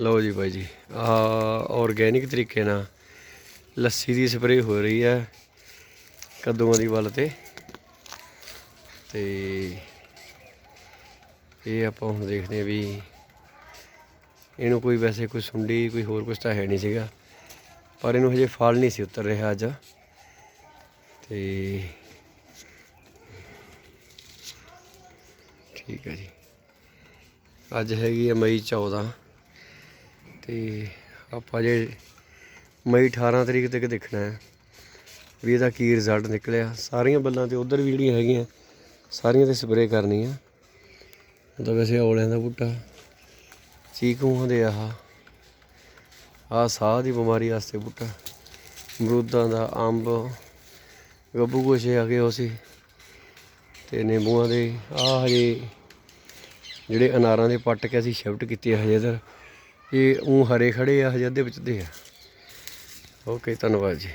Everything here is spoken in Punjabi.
ਲਓ ਜੀ ਬਾਈ ਜੀ ਆ ਆਰਗੇਨਿਕ ਤਰੀਕੇ ਨਾਲ ਲੱਸੀ ਦੀ ਸਪਰੇਅ ਹੋ ਰਹੀ ਹੈ ਕੱਦੂਆਂ ਦੀ ਵੱਲ ਤੇ। ਤੇ ਇਹ ਆਪਾਂ ਹੁਣ ਦੇਖਦੇ ਆ ਵੀ ਇਹਨੂੰ ਕੋਈ ਵੈਸੇ ਕੋਈ ਸੁੰਡੀ ਕੋਈ ਹੋਰ ਕੁਝ ਤਾਂ ਹੈ ਨਹੀਂ ਸੀਗਾ, ਪਰ ਇਹਨੂੰ ਹਜੇ ਫਲ ਨਹੀਂ ਸੀ ਉਤਰ ਰਿਹਾ ਅੱਜ। ਤੇ ਠੀਕ ਹੈ ਜੀ। ਅੱਜ ਹੈਗੀ ਹੈ ਮਈ 14 ਤੇ ਆਪਾਂ ਜੇ ਮਈ 18 ਤਰੀਕ ਤੱਕ ਦੇਖਣਾ ਹੈ, ਵੀ ਇਹਦਾ ਕੀ ਰਿਜ਼ਲਟ ਨਿਕਲਿਆ। ਸਾਰੀਆਂ ਬੱਲਾਂ ਤੇ ਉਧਰ ਵੀ ਜਿਹੜੀਆਂ ਹੈਗੀਆਂ, ਸਾਰੀਆਂ ਤੇ ਸਪਰੇਅ ਕਰਨੀ ਆ ਤਾਂ ਵੈਸੇ ਔਲਿਆਂ ਦਾ ਬੂਟਾ। ਚੀਕੂਆਂ ਦੇ ਆਹ ਆਹ ਸਾਹ ਦੀ ਬਿਮਾਰੀ ਵਾਸਤੇ ਬੂਟਾ। ਅਮਰੂਦਾਂ ਦਾ ਅੰਬ, ਗੱਬੂ ਗੋਸ਼ੇ ਆ ਗਏ ਉਹ ਸੀ। ਤੇ ਨਿੰਬੂਆਂ ਦੇ ਆਹ ਹਜੇ ਜਿਹੜੇ ਅਨਾਰਾਂ ਦੇ ਪੱਟ ਕੇ ਅਸੀਂ ਸ਼ਿਫਟ ਕੀਤੇ ਹਜੇ ਇਧਰ। ਇਹ ਉਹ ਹਰੇ ਖੜੇ ਆ ਹਜੇ ਅੱਧੇ ਵਿੱਚ ਦੇ ਆ। ਓਕੇ ਧੰਨਵਾਦ ਜੀ।